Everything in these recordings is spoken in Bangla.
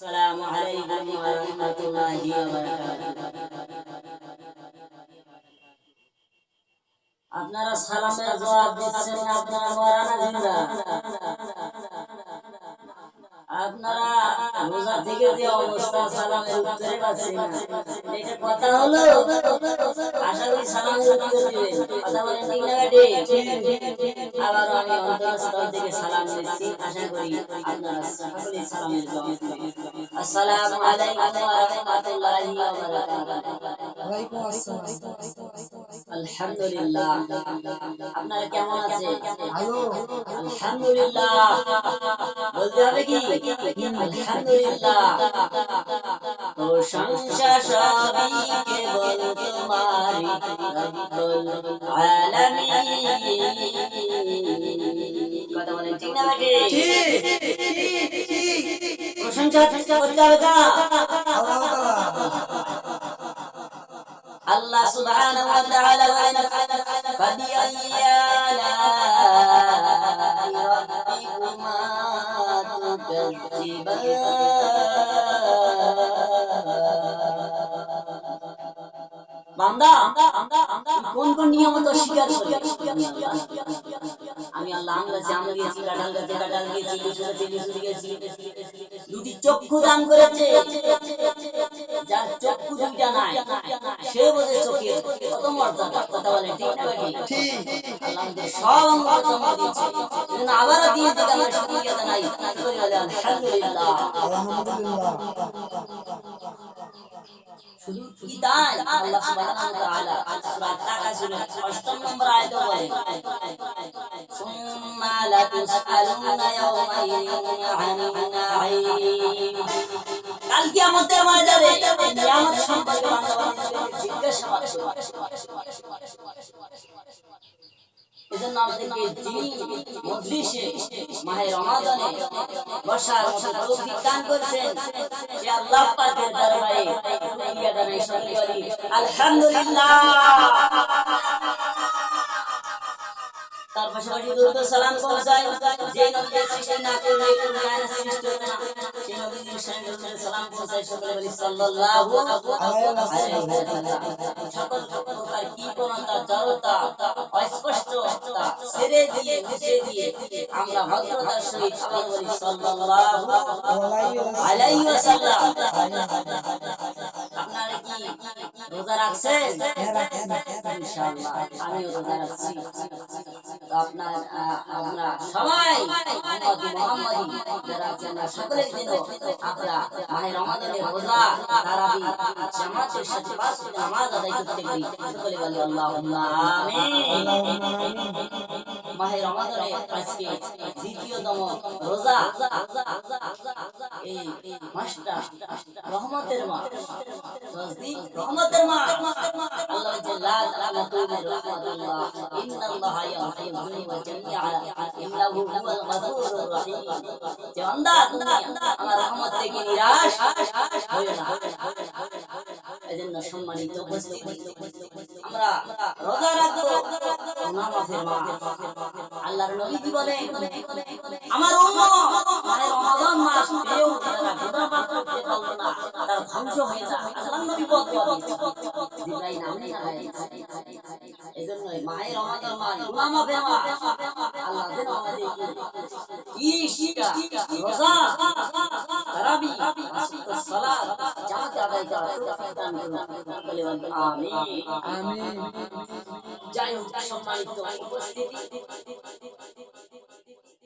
السلام عليكم ورحمة الله وبركاته আপনারা সালামের জবাব দিচ্ছেন না আপনারা মরানা জিন্দা আপনারা রোজা যে অবস্থা সালামের উত্তরে পাচ্ছেন না। এটা কথা হলো আশা করি সালামের উত্তর দিবেন কথা বলেন ঠিক না আবার আমি অন্তরস্থল থেকে সালাম দিচ্ছি আশা করি আপনারা সকলেই সালামের জবাব দিবেন। আসসালামু আলাইকুম ওয়া রাহমাতুল্লাহি ওয়া বারাকাতুহু। ওয়ালাইকুম আসসালাম আলহামদুলিল্লাহ। আপনারা কেমন আছেন? ভালো। আলহামদুলিল্লাহ। বলতে হবে কি? আলহামদুলিল্লাহ। প্রশংসা সবই কেবল তোমারই। রব্বুল আলামিন। আল্লাহ সুবহানাহু تكذبان বান্দা কোন কোন নিয়মত অস্বীকার করি? আমি আল্লাহ আম গাছে আম গিয়েছি কাঁঠাল গাছে কাঁঠাল গিয়েছি লিচু গাছে লিচু গিয়েছি দুটি চক্ষু দান করেছে। যার চক্ষু দুইটা নাই সে চোখে কত মর্যাদা কথা বলে ঠিক না ঠিক। আল্লাহ সব অঙ্গ দিয়েছে। আবারও শুকরিয়া জানাই আলহামদুলিল্লাহ। আলহামদুলিল্লাহ। শুধু কি তাই আল্লাহ সুবহানাহু ওয়া তাআলা সূরা তাকাসুরের 8 নম্বর আয়াতে বলে, সুম্মা লাতুসআলুনা ইয়াওমাইযিন আনিন নাঈম। কাল কিয়ামতের ময়দানে, এই আমাদেরকে যিনি মজলিসে, মাহে রমাদানে বসার তৌফিক দান করেছেন। সে আল্লাহ পাকের দরবারে শুকরিয়া জানাই সকলে বলি আলহামদুলিল্লাহ। তার পাশাপাশি দুরূদ সালাম পৌঁছায়। যে নবীকে সৃষ্টি না করলে কোনো আয়না সৃষ্টি হবে না। সেই নবীর শানে সালাম পৌঁছায় সকলে বলি, সাল্লাল্লাহু আলাইহি ওয়াসাল্লাম। সকল প্রকার কৃপণতা জড়তা অস্পষ্টতা দিয়ে মুছে দিয়ে আমরা ভদ্রতার সহিত আবার বলি সাল্লাল্লাহু আলাইহি ওয়াসাল্লাম। আপনারা কি রোজা রাখছেন? ইনশাআল্লাহ, আমিও রোজা রাখছি। আপনার আমরা সবাই উম্মতি মুহাম্মাদি যারা আমরা সকলের জন্য আমরা মাহে রমাদানের রোজা, তারাবি, জামাতের সাথে পাঁচ নামাজ আদায় করতে পারি। সকলে বলি আল্লাহুম্মা আমিন। মাহে রমাদানে আজকে দ্বিতীয়তম রোজা। এই মাসটা রহমতের মাস। রহমতের মাস। আমার রহমত থেকে নিরাশ এজন্য সম্মানিত আমরা রোজা রাখব গুনাহ মাফের আল্লাহর নবীজি বলে আমার উম্মত মানে রমাদান মাস পেয়েও যারা গুনাহ মাফ করতে পারল না তার ধ্বংস হয়ে যায় আল্লাহর নবী বলতে জিব্রাইল আমনে এজন্য মায়ের রমাদান মাস গুনাহ মাফের মাস আল্লাহ যেন আমাদের কি শিক্ষা রোজা তারাবি সালাত জামাতে আদায় করা তৌফিক দান করুন বলে বলবেন আমিন আমিন যাই হোক সম্মানিত উপস্থিতি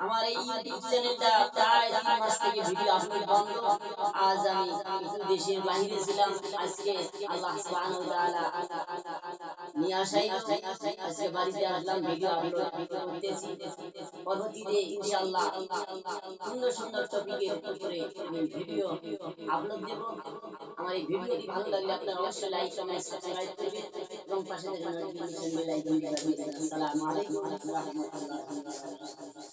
আমার এই ইউটিউব চ্যানেলটা প্রায় তিন মাস থেকে ভিডিও আপলোড বন্ধ। আজ আমি দেশের বাইরে ছিলাম। আজকে আল্লাহ সুবহানাহু ওয়া তাআলা নিয়ে আসাই। আজকে বাড়িতে আসলাম ভিডিও আপলোড করতেছি। পরবর্তীতে ইনশাআল্লাহ সুন্দর সুন্দর টপিকের উপরে আমি ভিডিও আপলোড দেব। আমার এই ভিডিওটি ভালো লাগলে আপনারা অবশ্যই লাইক কমেন্ট সাবস্ক্রাইব করবেন এবং পাশে থাকা নোটিফিকেশন বেল আইকন টিপে দিবেন। আসসালামু আলাইকুম ওয়া রাহমাতুল্লাহি ওয়া বারাকাতুহু।